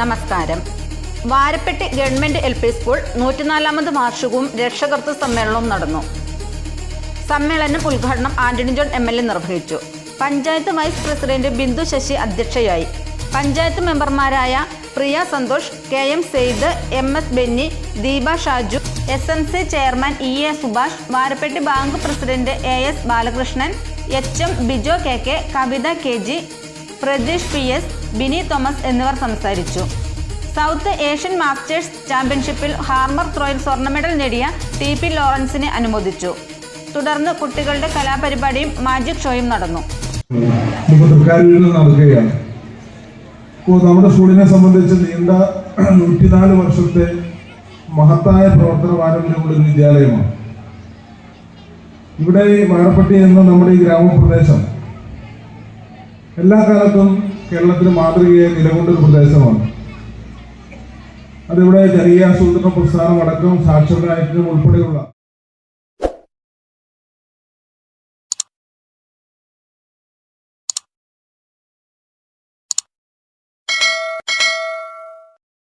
നമസ്കാരം. Varappetty government L P school നൂറ്റിനാലാമത് വാർഷികവും രക്ഷകർത്തൃ സമ്മേളനവും നടന്നു. സമ്മേളനം ഉദ്ഘാടനം Antony John M L A നിർവഹിച്ചു. പഞ്ചായത്ത് വൈസ് പ്രസിഡന്റ് ബിന്ദു ശശി അധ്യക്ഷയായി. പഞ്ചായത്ത് മെമ്പർമാരായ Priya Santhosh K M Sayed M S Benny Deepa Shaju S M C chairman E A Subhash Varappetty bank president A S Balakrishnan H M Bijo K K Kavitha K G Prajeesh P S Bini Thomas എന്നിവർ സംസാരിച്ചു. South Asian masters ചാമ്പ്യൻഷിപ്പിൽ Harmer ത്രോയിൽ സ്വർണ medal നേടിയ T P ലോറൻസിനെ അനുമോദിച്ചു. തുടർന്ന് കുട്ടികളുടെ കലാപരിപാടിയും magic ഷോയും നടന്നു. നമ്മുടെ സ്കൂളിനെ സംബന്ധിച്ച് നീണ്ട നൂറ്റിനാല് വർഷത്തെ മഹത്തായ പ്രവർത്തന പാരമ്പര്യമുള്ള ഒരു വിദ്യാലയമാണ്. ഇവിടെ വാഴപ്പട്ടി എന്ന നമ്മുടെ ഈ ഗ്രാമപ്രദേശം എല്ലാ കാലത്തും കേരളത്തിന് മാതൃകയെ നിലകൊണ്ടൊരു പ്രദേശമാണ്. അതിവിടെ ജനകീയാസൂത്രണ പ്രസ്ഥാനം അടക്കം സാക്ഷരതാ യജ്ഞം ഉൾപ്പെടെയുള്ള